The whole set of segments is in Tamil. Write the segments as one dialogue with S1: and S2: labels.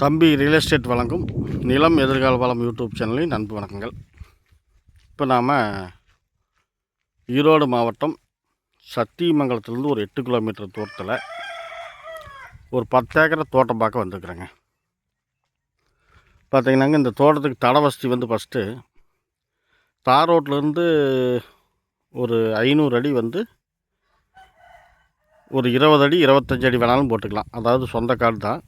S1: தம்பி ரியல் எஸ்டேட் வழங்கும் நிலம் எதிர்கால வளம் யூடியூப் சேனலின் அன்பு வணக்கங்கள். இப்போ நாம் ஈரோடு மாவட்டம் சத்தியமங்கலத்துலேருந்து ஒரு எட்டு கிலோமீட்டர் தூரத்தில் ஒரு பத்து ஏக்கரை தோட்டம் பார்க்க வந்துருக்குறேங்க. பார்த்திங்கன்னாங்க இந்த தோட்டத்துக்கு தட வசதி வந்து ஃபஸ்ட்டு தார் ரோட்லேருந்து ஒரு ஐநூறு அடி வந்து ஒரு இருபது அடி இருபத்தஞ்சி அடி வேணாலும் போட்டுக்கலாம். அதாவது சொந்த காடு தான்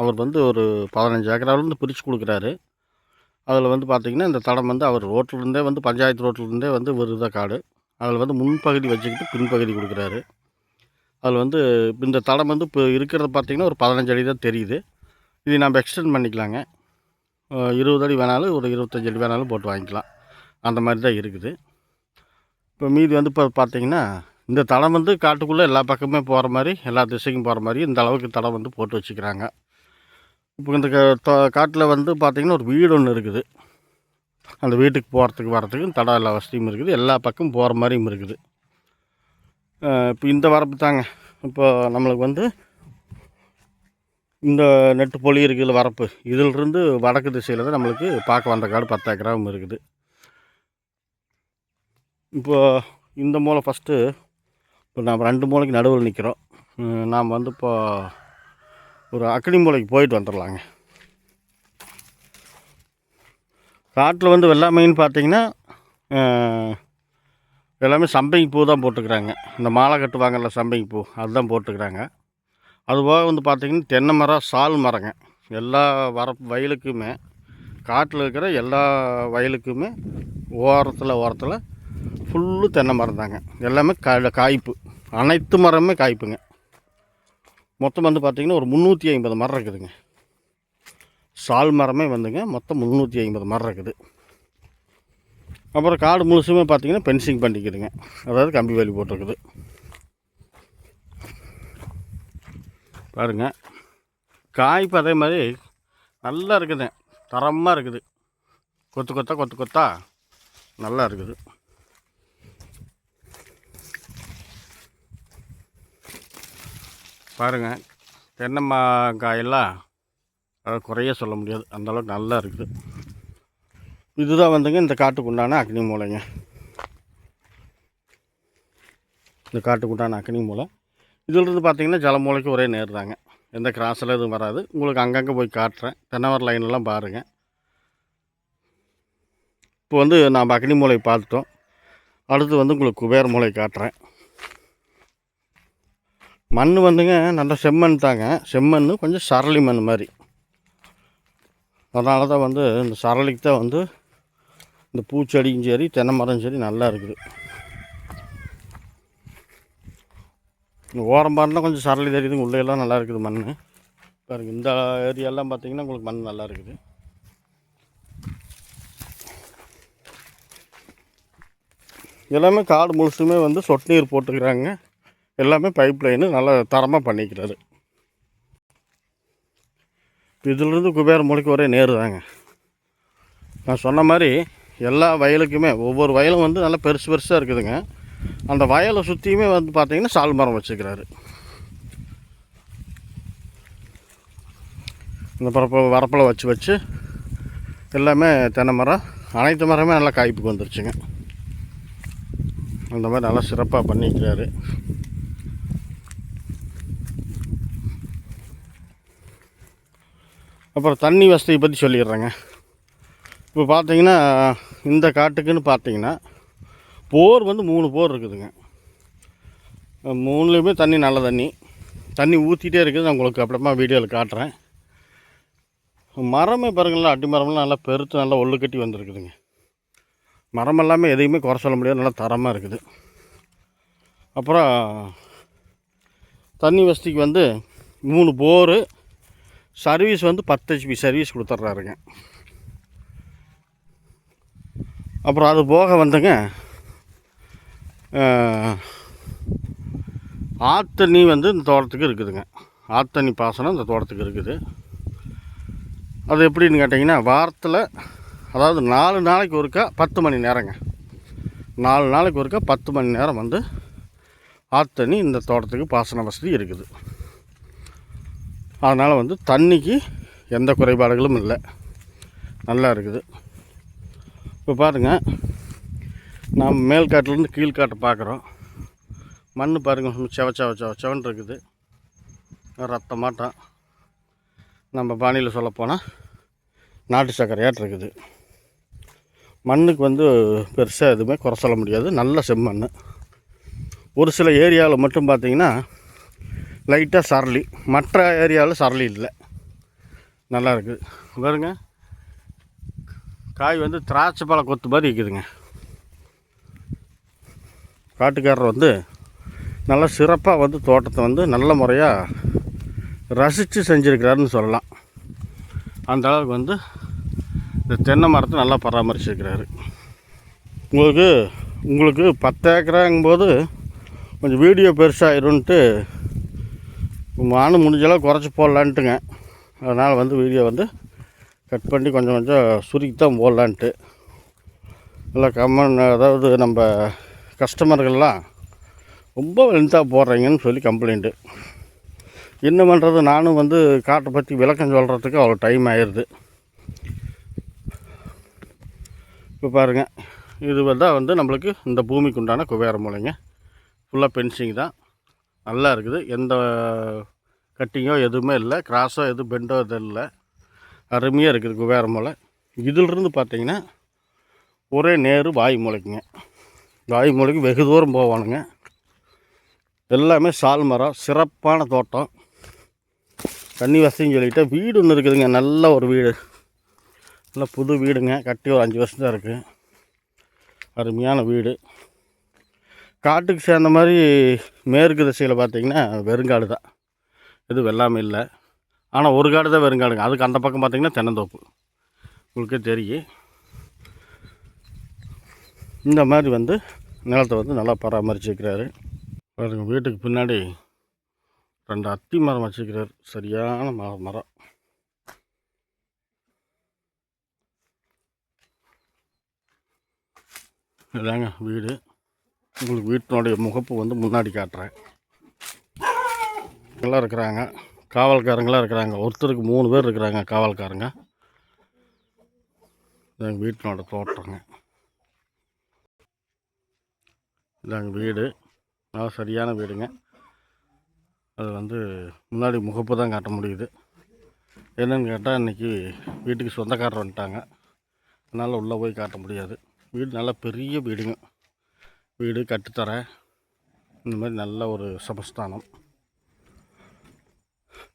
S1: அவர் வந்து ஒரு பதினஞ்சு ஏக்கராவிலேருந்து பிரித்து கொடுக்குறாரு. அதில் வந்து பார்த்திங்கன்னா இந்த தடம் வந்து அவர் ரோட்லேருந்தே வந்து பஞ்சாயத்து ரோட்லேருந்தே வந்து ஒரு இதாக காடு. அதில் வந்து முன்பகுதி வச்சுக்கிட்டு பின்பகுதி கொடுக்குறாரு. அதில் வந்து இந்த தடம் வந்து இப்போ இருக்கிறது பார்த்திங்கன்னா ஒரு பதினஞ்சு அடி தான் தெரியுது. இது நம்ம எக்ஸ்டெண்ட் பண்ணிக்கலாங்க. இருபது அடி வேணாலும் ஒரு இருபத்தஞ்சி அடி வேணாலும் போட்டு வாங்கிக்கலாம். அந்த மாதிரி தான் இருக்குது. இப்போ மீதி வந்து இப்போ பார்த்திங்கன்னா இந்த தடம் வந்து காட்டுக்குள்ளே எல்லா பக்கமே போகிற மாதிரி எல்லா திசைக்கும் போகிற மாதிரி இந்த அளவுக்கு தடம் வந்து போட்டு வச்சுக்கிறாங்க. இப்போ இந்த காட்டில் வந்து பார்த்திங்கன்னா ஒரு வீடு ஒன்று இருக்குது. அந்த வீட்டுக்கு போகிறதுக்கு வரத்துக்கும் தடம் எல்லா வசதியும் இருக்குது. எல்லா பக்கமும் போகிற மாதிரியும் இருக்குது. இப்போ இந்த வரப்பு தாங்க. இப்போ நம்மளுக்கு வந்து இந்த நெட்டு பொலி இருக்குதுல வரப்பு. இதிலிருந்து வடக்கு திசையில் தான் நம்மளுக்கு பார்க்க வந்த காடு பத்து ஏக்கராவும் இருக்குது. இப்போது இந்த மூலம் ஃபஸ்ட்டு இப்போ நம்ம ரெண்டு மூலைக்கு நடுவில் நிற்கிறோம். நாம் வந்து இப்போ ஒரு அக்னி மூலைக்கு போயிட்டு வந்துடலாங்க. காட்டில் வந்து வெள்ளாமைன்னு பார்த்தீங்கன்னா எல்லாமே சம்பங்கி பூ தான் போட்டுக்கிறாங்க. இந்த மாலை கட்டுவாங்கல்ல சம்பங்கி பூ அதுதான் போட்டுக்கிறாங்க. அதுபோக வந்து பார்த்திங்கன்னா தென்னை மரம் சால் மரங்க. எல்லா வர வயலுக்குமே காட்டில் இருக்கிற எல்லா வயலுக்குமே ஓரத்தில் ஓரத்தில் ஃபுல்லு தென்னை மரம் தாங்க எல்லாமே கா காய்ப்பு. அனைத்து மரமே காய்ப்புங்க. மொத்தம் வந்து பார்த்திங்கன்னா ஒரு முந்நூற்றி ஐம்பது மரம் இருக்குதுங்க. சால் மரமே வந்துங்க மொத்தம் முந்நூற்றி ஐம்பது மரம் இருக்குது. அப்புறம் காடு முழுசுமே பார்த்திங்கன்னா பென்சிங் பண்ணிக்குதுங்க. அதாவது கம்பி வேலி போட்டிருக்குது. பாருங்க. காய்ப்பு அதே மாதிரி நல்லா இருக்குதுங்க. தரமாக இருக்குது. கொத்து கொத்தா கொத்து கொத்தா நல்லா இருக்குது. பாருங்கள் தென்னை காயெல்லாம் அதை குறைய சொல்ல முடியாது. அந்தளவுக்கு நல்லா இருக்குது. இதுதான் வந்துங்க இந்த காட்டுக்கு உண்டான அக்னி மூலைங்க. இந்த காட்டுக்கு உண்டான அக்னி மூலை. இதிலிருந்து பார்த்தீங்கன்னா ஜலமூலைக்கு ஒரே நேர் தாங்க. எந்த கிராஸில் எதுவும் வராது. உங்களுக்கு அங்கங்கே போய் காட்டுறேன். தென்னவர் லைன்லாம் பாருங்கள் இப்போ வந்து நாம் அக்னி மூளை பார்த்துட்டோம். அடுத்து வந்து உங்களுக்கு குபேர மூலை காட்டுறேன். மண் வந்துங்க நல்ல செம்மண் தாங்க. செம்மண் கொஞ்சம் சரளி மண் மாதிரி. அதனால தான் வந்து இந்த சரளிக்கு தான் வந்து இந்த பூச்செடியும் சரி தென்னை மரம் சரி நல்லா இருக்குது. இந்த ஓரம் பாருனா கொஞ்சம் சரளி தெரியுதுங்க. உள்ளேயெல்லாம் நல்லா இருக்குது மண் பாருங்க இந்த ஏரியாலாம் பார்த்தீங்கன்னா உங்களுக்கு மண் நல்லா இருக்குது. எல்லாமே காடு முழுசுமே வந்து சொட்டு நீர் போட்டுக்கிறாங்க. எல்லாமே பைப் லைனு நல்லா தரமாக பண்ணிக்கிறாரு. இதிலிருந்து குபேர மொழிக்கு ஒரே நேரு தாங்க. நான் சொன்ன மாதிரி எல்லா வயலுக்குமே ஒவ்வொரு வயலும் வந்து நல்லா பெருசு பெருசாக இருக்குதுங்க. அந்த வயலை சுற்றியுமே வந்து பார்த்திங்கன்னா சால் மரம் வச்சுக்கிறாரு. இந்த பரப்ப வரப்பில் வச்சு வச்சு எல்லாமே தென்னை மரம் அனைத்து மரமே நல்லா காய்ப்புக்கு வந்துருச்சுங்க. அந்த மாதிரி நல்லா சிறப்பாக பண்ணிக்கிறாரு. அப்புறம் தண்ணி வசதியை பற்றி சொல்லிடுறேங்க. இப்போ பார்த்தீங்கன்னா இந்த காட்டுக்குன்னு பார்த்தீங்கன்னா போர் வந்து மூணு போர் இருக்குதுங்க. மூணுலேயுமே தண்ணி நல்ல தண்ணி. தண்ணி ஊற்றிட்டே இருக்குது. நான் உங்களுக்கு அப்புறமா வீடியோவில் காட்டுறேன். மரமே பாருங்களேன் அடி மரம்லாம் நல்லா பெருத்து நல்லா ஒல்லு கட்டி வந்திருக்குதுங்க. மரம் எல்லாமே எதையுமே குறை சொல்ல முடியாது. நல்லா தரமாக இருக்குது. அப்புறம் தண்ணி வசதிக்கு வந்து மூணு போரு சர்வீஸ் வந்து பத்து ஹெச்பி சர்வீஸ் கொடுத்துட்றாருங்க. அப்புறம் அது போக வந்துங்க ஆத்தண்ணி வந்து இந்த தோட்டத்துக்கு இருக்குதுங்க. ஆத்தண்ணி பாசனம் இந்த தோட்டத்துக்கு இருக்குது. அது எப்படின்னு கேட்டிங்கன்னா வாரத்தில் அதாவது நாலு நாளைக்கு ஒருக்கா பத்து மணி நேரங்க. நாலு நாளைக்கு ஒருக்கா பத்து மணி நேரம் வந்து ஆத்தண்ணி இந்த தோட்டத்துக்கு பாசன வசதி இருக்குது. அதனால் வந்து தண்ணிக்கு எந்த குறைபாடுகளும் இல்லை. நல்லா இருக்குது. இப்போ பாருங்கள் நாம் மேல்காட்டிலேருந்து கீழ்காட்டை பார்க்குறோம். மண் பாருங்கள் செவ செவ செவ செவன் இருக்குது. ரத்தமாட்டம் நம்ம பாணியில் சொல்லப்போனால் நாட்டு சர்க்கரையாட்டு இருக்குது. மண்ணுக்கு வந்து பெருசாக எதுவுமே குறை சொல்ல முடியாது. நல்ல செம்மண். ஒரு சில ஏரியாவில் மட்டும் பார்த்திங்கன்னா லைட்டாக சரளி. மற்ற ஏரியாவில் சரளி இல்லை. நல்லா இருக்குது பாருங்க. காய் வந்து திராட்சை பழ கொத்து மாதிரி இருக்குதுங்க. காட்டுக்காரர் வந்து நல்லா சிறப்பாக வந்து தோட்டத்தை வந்து நல்ல முறையாக ரசித்து செஞ்சுருக்கிறாருன்னு சொல்லலாம். அந்த அளவுக்கு வந்து இந்த தென்னை மரத்தை நல்லா பராமரிச்சிருக்கிறாரு. உங்களுக்கு உங்களுக்கு பத்து ஏக்கராங்கும்போது கொஞ்சம் வீடியோ பெருசாகிடும்ன்ட்டு நானும் முடிஞ்ச அளவு குறைச்சி போடலான்ட்டுங்க. அதனால் வந்து வீடியோ வந்து கட் பண்ணி கொஞ்சம் கொஞ்சம் சுருக்கி தான் போடலான்ட்டு. இல்லை கம்மன் அதாவது நம்ம கஸ்டமர்கள்லாம் ரொம்ப லென்த்தாக போடுறீங்கன்னு சொல்லி கம்ப்ளைண்ட்டு என்ன பண்ணுறது நானும் வந்து காட்டை பற்றி விளக்கம் சொல்கிறதுக்கு அவ்வளோ டைம் ஆயிடுது இப்போ பாருங்கள் இது வந்து வந்து நம்மளுக்கு இந்த பூமிக்கு உண்டான குபேர மூலைங்க. ஃபுல்லாக பென்சிங் தான். நல்லா இருக்குது. எந்த கட்டிங்கோ எதுவுமே இல்லை. கிராஸோ எதுவும் பெண்டோ எதுவும் இல்லை. அருமையாக இருக்குது குபேர மூலை. இதிலிருந்து பார்த்தீங்கன்னா ஒரே நேரு வாய் மூளைக்குங்க. வாய் மூளைக்கு வெகு தூரம் போவானுங்க. எல்லாமே சால் மரம் சிறப்பான தோட்டம். தண்ணி வசதின்னு சொல்லிட்டு வீடு ஒன்று இருக்குதுங்க. நல்ல ஒரு வீடு. நல்ல புது வீடுங்க. கட்டி ஒரு அஞ்சு வருஷம் தான் இருக்குது அருமையான வீடு. காட்டுக்கு சேர்ந்த மாதிரி மேற்கு திசையில் பார்த்திங்கன்னா வெறுங்காடு தான். எதுவும் வெள்ளாமை இல்லை. ஆனால் ஒரு காடு தான் வெறுங்காடுங்க. அதுக்கு அந்த பக்கம் பார்த்திங்கன்னா தென்னந்தோப்பு. உங்களுக்கே தெரியும். இந்த மாதிரி வந்து நிலத்தை வந்து நல்லா பராமரிச்சுக்கிறாரு பாருங்கள் வீட்டுக்கு பின்னாடி ரெண்டு அத்தி மரம் வச்சுக்கிறார் சரியான ம மரம். இதாங்க வீடு. உங்களுக்கு வீட்டினுடைய முகப்பு வந்து முன்னாடி காட்டுறேன். எல்லாம் இருக்கிறாங்க. காவல்காரங்களாம் இருக்கிறாங்க. ஒருத்தருக்கு மூணு பேர் இருக்கிறாங்க காவல்காரங்க. இதாங்க வீட்டினோட தோட்டங்க. இதாங்க வீடு. நல்லா சரியான வீடுங்க. அது வந்து முன்னாடி முகப்பு தான் காட்ட முடியுது. என்னென்னு கேட்டால் இன்றைக்கி வீட்டுக்கு சொந்தக்காரர் வந்துட்டாங்க. அதனால் உள்ளே போய் காட்ட முடியாது. வீடு நல்லா பெரிய வீடுங்க. வீடு கட்டுத்தரை. இந்த மாதிரி நல்ல ஒரு சமஸ்தானம்.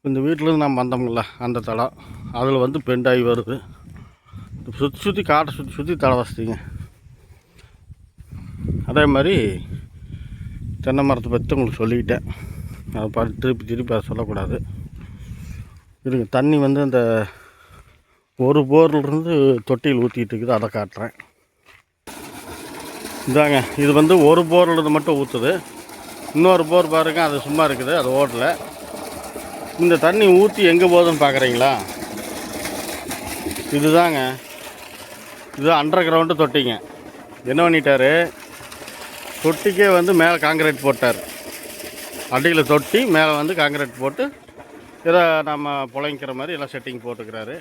S1: இந்த வீட்டிலேருந்து நாம் வந்தோம்ல அந்த தடம் அதில் வந்து பெண்டாகி வருது. சுற்றி சுற்றி காட்டை சுற்றி சுற்றி தலை வசதிங்க. அதே மாதிரி தென்னை மரத்தை பற்றி உங்களுக்கு சொல்லிக்கிட்டேன். அதை பார்த்து திருப்பி திருப்பி அதை சொல்லக்கூடாது. இருங்க தண்ணி வந்து அந்த ஒரு போர்லேருந்து தொட்டியில் ஊற்றிட்டு இருக்குது அதை காட்டுறேன். இதாங்க இது வந்து ஒரு போர்லேருந்து மட்டும் ஊற்றுது இன்னொரு போர் பாருங்க அது சும்மா இருக்குது அது ஓடல. இந்த தண்ணி ஊற்றி எங்கே போகுதுன்னு பார்க்குறீங்களா இதுதாங்க. இது அண்டர் கிரவுண்டு தொட்டிங்க. என்ன பண்ணிட்டார்? தொட்டிக்கே வந்து மேலே காங்கிரீட் போட்டார். அடியில் தொட்டி மேலே வந்து காங்கிரீட் போட்டு ஏதோ நம்ம புழைங்கிற மாதிரி எல்லாம் செட்டிங் போட்டுக்கிறாரு.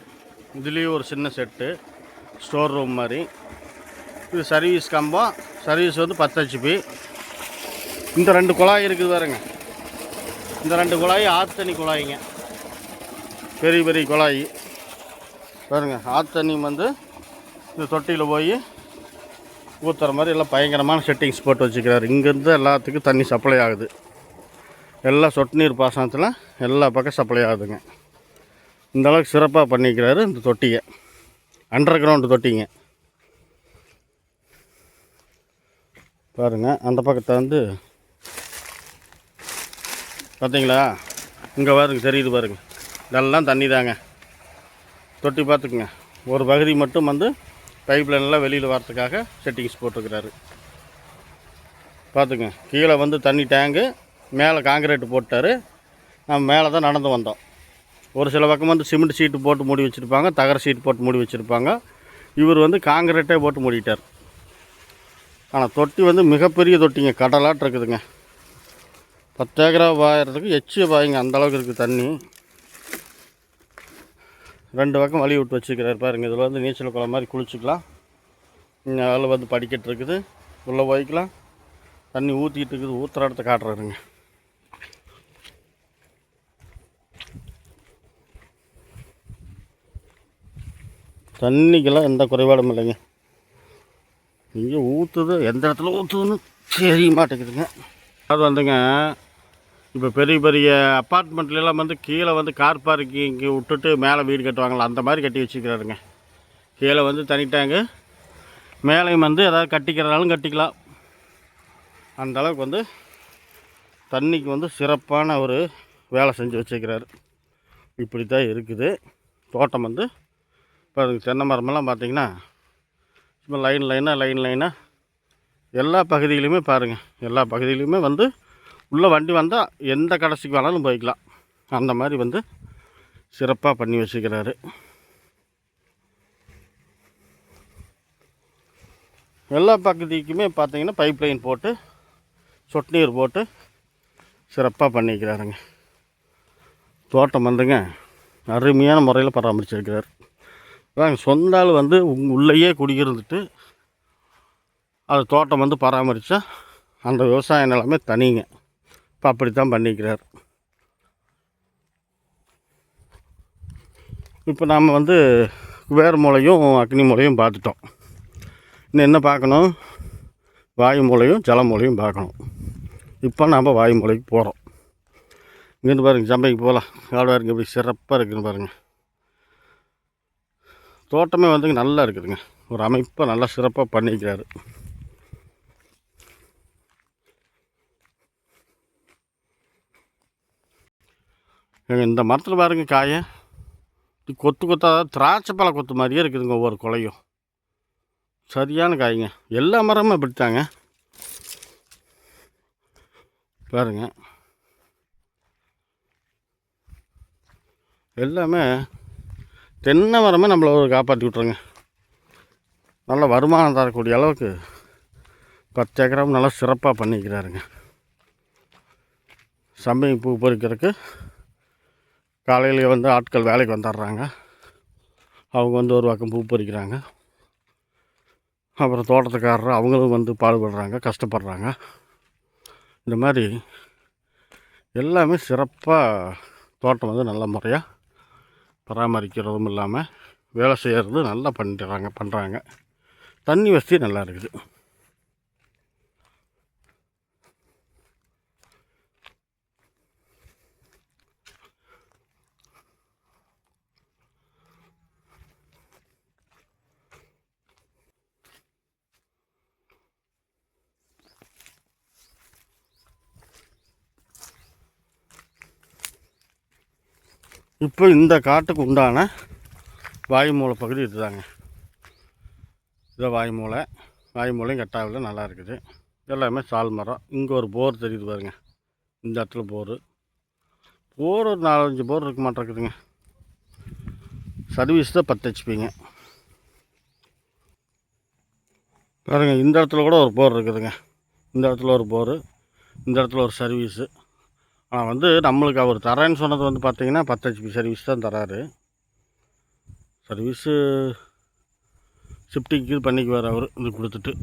S1: இதுலேயும் ஒரு சின்ன செட்டு ஸ்டோர் ரூம் மாதிரி. இது சர்வீஸ் கம்பம். சர்வீஸ் வந்து பத்து ஹெச்பி இந்த ரெண்டு குழாய் இருக்குது பாருங்க. இந்த ரெண்டு குழாய் ஆற்று தண்ணி குழாய்ங்க. பெரிய பெரிய குழாய். பாருங்க ஆற்று தண்ணி வந்து இந்த தொட்டியில் போய் ஊற்றுற மாதிரி எல்லாம் பயங்கரமான செட்டிங்ஸ் போட்டு வச்சுக்கிறாரு. இங்கேருந்து எல்லாத்துக்கும் தண்ணி சப்ளை ஆகுது. எல்லா சொட்டு நீர் பாசனத்தில் எல்லா பக்கம் சப்ளை ஆகுதுங்க. இந்த அளவுக்கு சிறப்பாக பண்ணிக்கிறாரு இந்த தொட்டியை. அண்டர் கிரவுண்டு தொட்டிங்க. பாருங்கள் அந்த பக்கத்தை வந்து பார்த்தீங்களா இங்கே பாருங்க தெரியுது பாருங்க. இதெல்லாம் தண்ணி தாங்க தொட்டி பார்த்துக்குங்க. ஒரு பகுதி மட்டும் வந்து பைப் லைன்லாம் வெளியில் வரத்துக்காக செட்டிங்ஸ் போட்டிருக்கிறாரு. பார்த்துங்க கீழே வந்து தண்ணி டேங்கு மேலே காங்கிரீட் போட்டார். நம்ம மேலே தான் நடந்து வந்தோம். ஒரு சில பக்கம் வந்து சிமெண்ட் சீட்டு போட்டு மூடி வச்சுருப்பாங்க தகர சீட்டு போட்டு மூடி வச்சுருப்பாங்க. இவர் வந்து காங்கிரீட்டே போட்டு மூடிட்டார். ஆனால் தொட்டி வந்து மிகப்பெரிய தொட்டிங்க. கடலாட்டு இருக்குதுங்க. பத்து ஏக்கரா பாயறதுக்கு எச்சியை பாயுங்க அந்த அளவுக்கு இருக்குது தண்ணி. ரெண்டு பக்கம் வழி விட்டு வச்சுக்கிறாரு பாருங்க. இதில் வந்து நீச்சல் குளம் மாதிரி குளிச்சுக்கலாம். இங்கே அதில் வந்து படிக்கட்டு இருக்குது. உள்ளே போய்க்கலாம். தண்ணி ஊற்றிக்கிட்டு இருக்குது. ஊற்றுற இடத்த காட்டுறாருங்க. தண்ணிக்கெல்லாம் எந்த குறைபாடும் இல்லைங்க. இங்கே ஊற்றுது எந்த இடத்துல ஊற்றுதுன்னு தெரிய மாட்டேங்குதுங்க. அது வந்துங்க இப்போ பெரிய பெரிய அப்பார்ட்மெண்ட்லாம் வந்து கீழே வந்து கார் பார்க்கிங் விட்டுட்டு மேலே வீடு கட்டுவாங்களா அந்த மாதிரி கட்டி வச்சுக்கிறாருங்க. கீழே வந்து தனி டேங்கு மேலேயும் வந்து ஏதாவது கட்டிக்கிறனாலும் கட்டிக்கலாம். அந்த அளவுக்கு வந்து தண்ணிக்கு வந்து சிறப்பான ஒரு வேலை செஞ்சு வச்சுக்கிறாரு. இப்படி தான் இருக்குது. தோட்டம் வந்து இப்போ தென்னை மரமெல்லாம் பார்த்திங்கன்னா இப்போ லைன் லைனாக லைன் லைனாக எல்லா பகுதியிலையுமே பாருங்கள் எல்லா பகுதியிலையுமே வந்து உள்ளே வண்டி வந்தால் எந்த கடைசிக்கு வேணாலும் போய்க்கலாம். அந்த மாதிரி வந்து சிறப்பாக பண்ணி வச்சுக்கிறாரு. எல்லா பகுதிக்குமே பார்த்தீங்கன்னா பைப் லைன் போட்டு சொட்டு நீர் போட்டு சிறப்பாக பண்ணிக்கிறாருங்க. தோட்டம் வந்துங்க அருமையான முறையில் பராமரிச்சிருக்கிறார். அதாங்க சொந்த ஆள் வந்து உள்ளேயே குடியிருந்துட்டு அது தோட்டம் வந்து பராமரித்தா அந்த விவசாய நிலமே தனிங்க. இப்போ அப்படி தான் பண்ணிக்கிறார். இப்போ நாம் வந்து குபேர மூலையும் அக்னி மூலையும் பார்த்துட்டோம். இன்னும் என்ன பார்க்கணும்? வாயு மூலையும் ஜல மூலையும் பார்க்கணும். இப்போ நாம் வாயு மூலைக்கு போகிறோம் இங்கேருந்து பாருங்கள் சம்பைக்கு போகலாம். காடுவாருங்க இப்படி சிறப்பாக இருக்குன்னு பாருங்கள் தோட்டமே வந்துங்க நல்லா இருக்குதுங்க. ஒரு அமைப்பை நல்லா சிறப்பாக பண்ணிக்கிறாரு. ஏங்க, இந்த மரத்தில் பாருங்க காயை. கொத்து கொத்தாக திராட்சை பழ கொத்து மாதிரியே இருக்குதுங்க ஒவ்வொரு குலையும். சரியான காய்ங்க. எல்லா மரமும் இப்படித்தாங்க பாருங்க. எல்லாமே தென்னை மரமே நம்மளை ஒரு காப்பாற்றி விட்ருங்க நல்ல வருமானம் தரக்கூடிய அளவுக்கு பத்து ஏக்கராவும் நல்லா சிறப்பாக பண்ணிக்கிறாருங்க. சம்பங்கி பூ பறிக்கிறதுக்கு காலையிலேயே வந்து ஆட்கள் வேலைக்கு வந்துடுறாங்க. அவங்க வந்து ஒரு பக்கம் பூ பறிக்கிறாங்க. அப்புறம் தோட்டத்துக்காரர் அவங்களும் வந்து பாடுபடுறாங்க கஷ்டப்படுறாங்க. இந்த மாதிரி எல்லாமே சிறப்பாக தோட்டம் வந்து நல்ல முறையாக பராமரிக்கிறதும் இல்லாமல் வேலை செய்கிறது நல்லா பண்ணிடுறாங்க பண்ணுறாங்க தண்ணி வசதி நல்லா இருக்குது. இப்போ இந்த காட்டுக்கு உண்டான வாயுமூலை பகுதி இதுதாங்க. இதை வாயுமூலை வாயுமூலையும் கட்டாவில் நல்லா இருக்குது. எல்லாமே சால் மரம். இங்கே ஒரு போர் தெரியுது பாருங்க. இந்த இடத்துல போர். போர் ஒரு நாலஞ்சு போர் இருக்க மாட்டேங்குதுங்க. சர்வீஸ் தான் பத்து ஹெச்பிங்க பாருங்க இந்த இடத்துல கூட ஒரு போர் இருக்குதுங்க. இந்த இடத்துல ஒரு போர் இந்த இடத்துல ஒரு சர்வீஸு. ஆனால் வந்து நம்மளுக்கு அவர் தரேன்னு சொன்னது வந்து பார்த்தீங்கன்னா பத்து ஹெச்பி சர்வீஸ் தான் தராரு. சர்வீஸு ஷிஃப்டிங்க்கு இது பண்ணிக்குவார் அவர் இது கொடுத்துட்டு.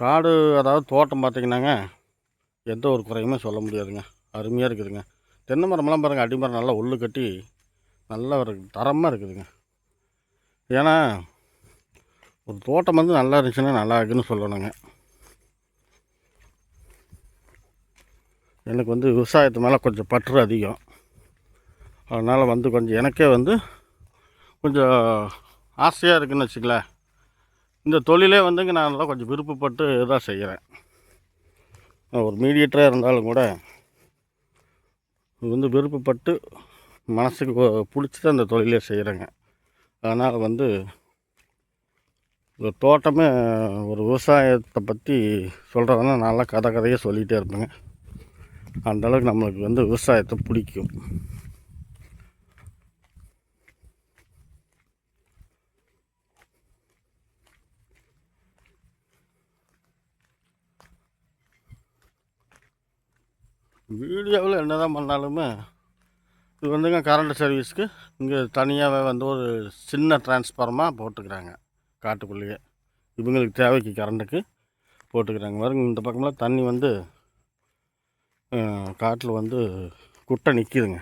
S1: காடு அதாவது தோட்டம் பார்த்தீங்கன்னாங்க எந்த ஒரு குறையுமே சொல்ல முடியாதுங்க. அருமையாக இருக்குதுங்க. தென்னை மரம்லாம் பாருங்கள் அடிமரம் நல்லா உள்ளு கட்டி நல்லா ஒரு தரமாக இருக்குதுங்க. ஏன்னா ஒரு தோட்டம் வந்து நல்லா இருந்துச்சுன்னா நல்லா இருக்குன்னு சொல்லணுங்க. எனக்கு வந்து விவசாயத்து மேலே கொஞ்சம் பற்று அதிகம். அதனால் வந்து கொஞ்சம் எனக்கே வந்து கொஞ்சம் ஆசையாக இருக்குன்னு வச்சுங்களேன் இந்த தொழிலே வந்துங்க நான் நல்லா கொஞ்சம் விருப்பப்பட்டு இதாக செய்கிறேன் ஒரு மீடியேட்டராக இருந்தாலும் கூட இது வந்து விருப்பப்பட்டு மனசுக்கு பிடிச்சி அந்த தொழிலே செய்கிறேங்க அதனால் வந்து இந்த தோட்டமே ஒரு விவசாயத்தை பற்றி சொல்கிறதுனா நல்லா கதை கதையே சொல்லிகிட்டே இருப்பேங்க. அந்தளவுக்கு நம்மளுக்கு வந்து விவசாயத்தை பிடிக்கும். வீடியோவில் என்ன தான் பண்ணாலுமே இது வந்துங்க கரண்ட் சர்வீஸ்க்கு இங்கே தனியாகவே வந்து ஒரு சின்ன டிரான்ஸ்ஃபார்மாக போட்டுக்கிறாங்க. காட்டுக்குள்ளேயே. இவங்களுக்கு தேவைக்கு கரண்ட்டுக்கு போட்டுக்கிறாங்க. பாருங்க இந்த பக்கமெல்லாம் தண்ணி வந்து காட்டில் வந்து குட்டை நிற்கிதுங்க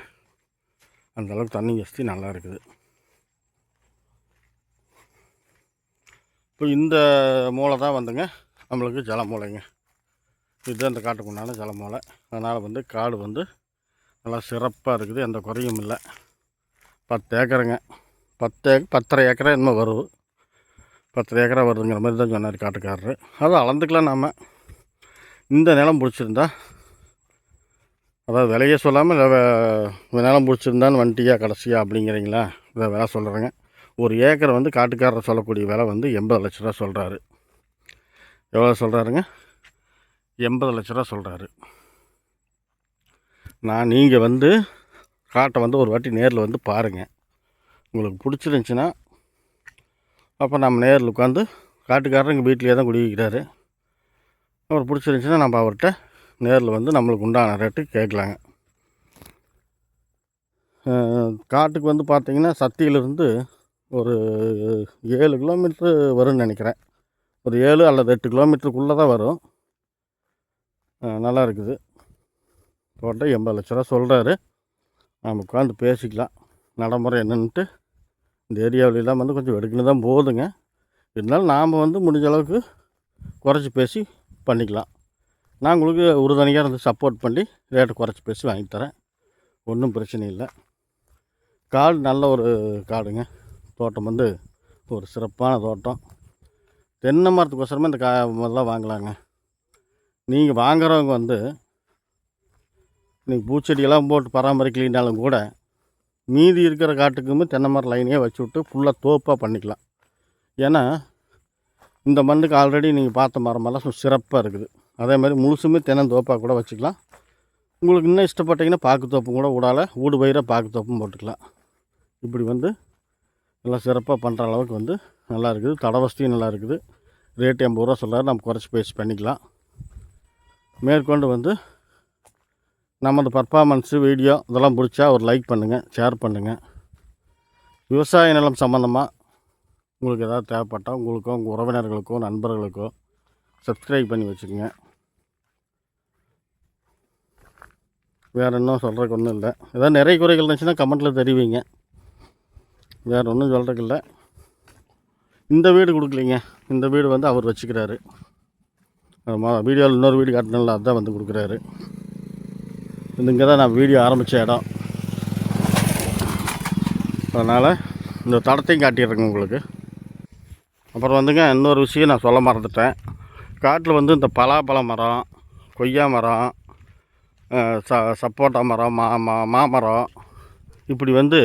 S1: அந்த அளவுக்கு தண்ணி வசதி நல்லா இருக்குது. இப்போ இந்த மூளை தான் வந்துங்க நம்மளுக்கு ஜல மூளைங்க இதுதான் இந்த காட்டுக்குண்டான ஜல மூளை அதனால் வந்து காடு வந்து நல்லா சிறப்பாக இருக்குது. எந்த குறையும் இல்லை. பத்து ஏக்கருங்க. பத்து ஏக் பத்தரை ஏக்கரை என்னமோ வரும் பத்தரை ஏக்கரா வருதுங்கிற மாதிரி தான் சொன்னார் காட்டுக்காரரு. அதை அளந்துக்கலாம் நாம். இந்த நிலம் பிடிச்சிருந்தா அதாவது விலையே சொல்லாமல் நிலம் பிடிச்சிருந்தான்னு வண்டியா கடைசியா அப்படிங்கிறீங்களா? இதை விலை சொல்கிறேங்க ஒரு ஏக்கர் வந்து காட்டுக்காரர் சொல்லக்கூடிய விலை வந்து எண்பது லட்ச ரூபா சொல்கிறாரு எவ்வளோ சொல்கிறாருங்க எண்பது லட்ச ரூபா சொல்கிறாரு நான் நீங்கள் வந்து காட்டை வந்து ஒரு வாட்டி நேரில் வந்து பாருங்கள் உங்களுக்கு பிடிச்சிருந்துச்சின்னா அப்போ நம்ம நேரில் உட்காந்து காட்டுக்காரர் எங்கள் வீட்டிலே தான் குடிக்கிறாரு அவர் பிடிச்சிருந்துச்சின்னா நம்ம அவர்கிட்ட நேரில் வந்து நம்மளுக்கு உண்டான ரேட்டு கேட்கலாங்க. காட்டுக்கு வந்து பார்த்திங்கன்னா சத்தியிலிருந்து ஒரு ஏழு கிலோமீட்ரு வரும்னு நினைக்கிறேன். ஒரு ஏழு அல்லது எட்டு கிலோமீட்டருக்குள்ளே தான் வரும். நல்லா இருக்குது. போட்டால் எண்பது லட்ச ரூபா சொல்கிறாரு நாம் உட்காந்து பேசிக்கலாம். நடைமுறை என்னன்ட்டு இந்த ஏரியாவிலலாம் வந்து கொஞ்சம் எடுக்கணும் தான் போதுங்க. இருந்தாலும் நாம் வந்து முடிஞ்ச அளவுக்கு குறைச்சி பேசி பண்ணிக்கலாம். நான் உங்களுக்கு உறுதுணையாக இருந்து சப்போர்ட் பண்ணி ரேட்டை குறைச்சி பேசி வாங்கி தரேன். ஒன்றும் பிரச்சனை இல்லை. காடு நல்ல ஒரு காடுங்க. தோட்டம் வந்து ஒரு சிறப்பான தோட்டம். தென்னை மரத்துக்கோசரமே இந்த கா முதல்ல வாங்கலாங்க. நீங்கள் வாங்குறவங்க வந்து இன்றைக்கி பூச்செடியெல்லாம் போட்டு பராமரிக்கலினாலும் கூட மீதி இருக்கிற காட்டுக்குமே தென்னை மரம் லைனே வச்சு விட்டு ஃபுல்லாக தோப்பாக பண்ணிக்கலாம். ஏன்னா இந்த மண்ணுக்கு ஆல்ரெடி நீங்கள் பார்த்த மரமெல்லாம் சிறப்பாக இருக்குது. அதே மாதிரி முழுசுமே தென்னந்தோப்பாக கூட வச்சுக்கலாம். உங்களுக்கு இன்னும் இஷ்டப்பட்டீங்கன்னா பாக்கு தோப்பும் கூட விடால ஊடு பயிராக பாக்கு தோப்பும் போட்டுக்கலாம். இப்படி வந்து நல்லா சிறப்பாக பண்ணுற அளவுக்கு வந்து நல்லா இருக்குது. தடை வசதியும் நல்லா இருக்குது. ரேட்டு எண்பது ரூபா சொல்கிறாரு நம்ம குறைச்சி பேசி பண்ணிக்கலாம். மேற்கொண்டு வந்து நமது பர்ஃபாமன்ஸு வீடியோ இதெல்லாம் பிடிச்சா ஒரு லைக் பண்ணுங்கள் ஷேர் பண்ணுங்கள் விவசாய நிலம் சம்மந்தமாக உங்களுக்கு எதாவது தேவைப்பட்டால் உங்களுக்கோ உங்கள் உறவினர்களுக்கோ நண்பர்களுக்கோ சப்ஸ்கிரைப் பண்ணி வச்சுக்கோங்க. வேறு இன்னும் சொல்கிறதுக்கு ஒன்றும் இல்லை. ஏதாவது நிறைய குறைகள் இருந்துச்சுன்னா கமெண்ட்டில் தெரிவிங்க. வேறு ஒன்றும் சொல்கிறதுக்கு இல்லை. இந்த வீடு கொடுக்கலிங்க. இந்த வீடு வந்து அவர் வச்சுக்கிறாரு. வீடியோவில் இன்னொரு வீடு காட்டினால அதான் வந்து கொடுக்குறாரு. இது இங்கே தான் நான் வீடியோ ஆரம்பித்த இடம். அதனால் இந்த தடத்தையும் காட்டிடுறேங்க உங்களுக்கு. அப்புறம் வந்துங்க இன்னொரு விஷயம் நான் சொல்ல மறந்துட்டேன். காட்டில் வந்து இந்த பலாப்பழ மரம் கொய்யா மரம் ச சப்போட்டா மரம் மா மா மாமரம் இப்படி வந்து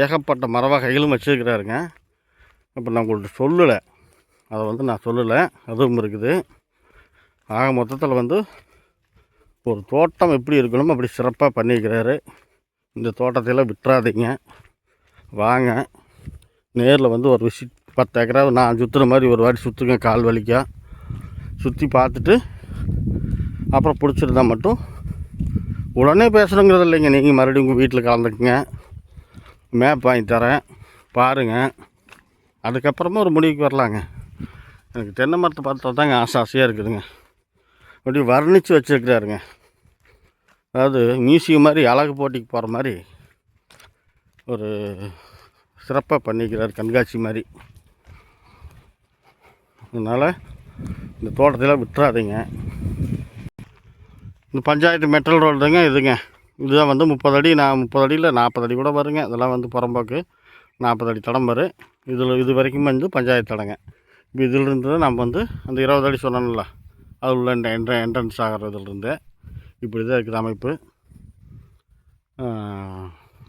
S1: ஏகப்பட்ட மர வகைகளும் வச்சுருக்கிறாருங்க. இப்போ நான் உங்கள்கிட்ட சொல்லலை. அதை வந்து நான் சொல்லலை. அதுவும் இருக்குது. ஆக மொத்தத்தில் வந்து ஒரு தோட்டம் எப்படி இருக்கணுமோ அப்படி சிறப்பாக பண்ணியிருக்கிறாரு இந்த தோட்டத்தையெல்லாம் விட்டுறாதீங்க. வாங்க. நேரில் வந்து ஒரு விசிட் பத்து ஏக்கரா நான் சுற்றுற மாதிரி ஒரு வாட்டி சுற்றுங்க கால் வலிக்கா. சுற்றி பார்த்துட்டு அப்புறம் பிடிச்சிருந்தா மட்டும் உடனே பேசணுங்கிறது இல்லைங்க. நீங்கள் மறுபடியும் உங்கள் வீட்டில் கலந்துக்குங்க. மேப் வாங்கி தரேன். பாருங்கள் அதுக்கப்புறமா ஒரு முடிவுக்கு வரலாங்க. எனக்கு தென்னை மரத்தை பார்த்தா தாங்க ஆசை ஆசையாக இருக்குதுங்க. அப்படி வர்ணித்து வச்சுருக்கிறாருங்க. அதாவது மியூசியம் மாதிரி அழகு போட்டிக்கு போகிற மாதிரி ஒரு சிறப்பாக பண்ணிக்கிறார் கண்காட்சி மாதிரி. அதனால் இந்த தோட்டத்தில் விட்டுறாதீங்க. இந்த பஞ்சாயத்து மெட்டல் ரோடு தாங்க இதுங்க. இதுதான் வந்து முப்பது அடி நான் முப்பது அடியில் நாற்பது அடி கூட வருங்க. இதெல்லாம் வந்து புறம்போக்கு நாற்பது அடி தடம் வரும் இதில் இது வரைக்கும் வந்து பஞ்சாயத்து தடங்க. இப்போ இதிலிருந்து தான் நம்ம வந்து அந்த இருபது அடி சொன்னோம்ல அது உள்ள இந்த என்ட்ர என்ட்ரன்ஸ் ஆகிறதுலேருந்து இப்படி தான் இருக்குது அமைப்பு.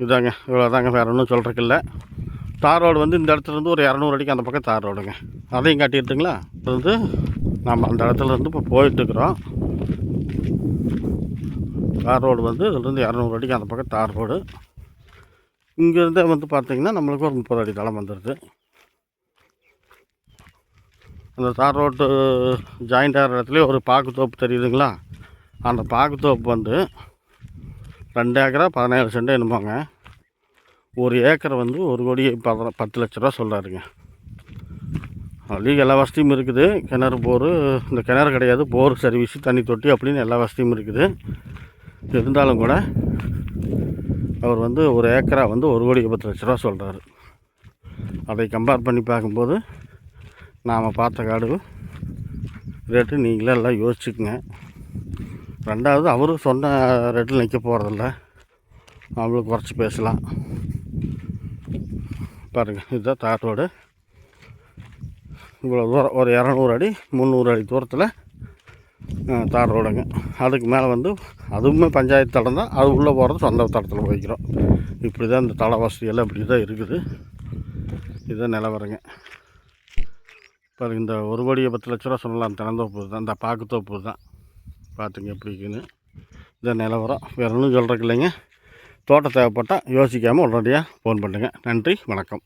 S1: இதாங்க இவ்வளோ தாங்க வேறு ஒன்றும் சொல்கிறதுக்கு இல்லை தார் ரோடு வந்து இந்த இடத்துலேருந்து ஒரு இரநூறு அடிக்கு அந்த பக்கம் தார் ரோடுங்க. அதையும் காட்டிட்டுங்களா வந்து நம்ம அந்த இடத்துலேருந்து இப்போ போயிட்டுருக்குறோம். தார் ரோடு வந்து இதுலேருந்து இரநூறு அடிக்கு அந்த பக்கம் தார் ரோடு. இங்கேருந்தே வந்து பார்த்திங்கன்னா நம்மளுக்கு ஒரு முப்பது அடி தளம் வந்துடுது அந்த தார் ரோட்டு ஜாயிண்ட் ஆகிற இடத்துலேயே ஒரு பாக்கு தோப்பு தெரியுதுங்களா? அந்த பாக்குத்தோப்பு வந்து ரெண்டு ஏக்கரா பதினேழு சென்ட் என்னமாங்க. ஒரு ஏக்கரை வந்து ஒரு கோடி பத பத்து லட்ச ரூபா சொல்கிறாருங்க அதுலேயும் எல்லா வசதியும் இருக்குது. கிணறு போர் இந்த கிணறு கிடையாது போர் சர்வீஸு தண்ணி தொட்டி அப்படின்னு எல்லா வசதியும் இருக்குது. இருந்தாலும் கூட அவர் வந்து ஒரு ஏக்கரா வந்து ஒரு கோடி பத்து லட்ச ரூபா சொல்கிறாரு அதை கம்பேர் பண்ணி பார்க்கும்போது நாம் பார்த்த காடு ரேட்டு நீங்களே எல்லாம் யோசிச்சுக்குங்க. ரெண்டாவது அவரும் சொன்ன ரேட்டில் நிற்க போகிறதில்ல நம்மளும் குறைச்சி பேசலாம். பாருங்கள் இதுதான் தார் ரோடு. இவ்வளோ தூரம் ஒரு இரநூறு அடி முந்நூறு அடி தூரத்தில் தார் ரோடுங்க. அதுக்கு மேலே வந்து அதுவுமே பஞ்சாயத்து தடம் தான். அது உள்ளே போகிறது சொந்த தடத்தில் போய்க்கிறோம். இப்படி தான் இந்த தலை வசதியெல்லாம் இப்படி தான் இருக்குது. இதுதான் நிலவரங்க. பாருங்க இந்த ஒரு கோடியை பத்து லட்ச ரூபா சொல்லலாம். திறந்தோப்பு தான் இந்த பாக்குத்தோப்பு தான் பார்த்துங்க எப்படி இருக்குன்னு. நிலவரம் வேறு ஒன்றும் சொல்கிறக்கு இல்லைங்க. தோட்டம் தேவைப்பட்டால் யோசிக்காமல் உடனடியாக ஃபோன் பண்ணுங்கள் நன்றி வணக்கம்.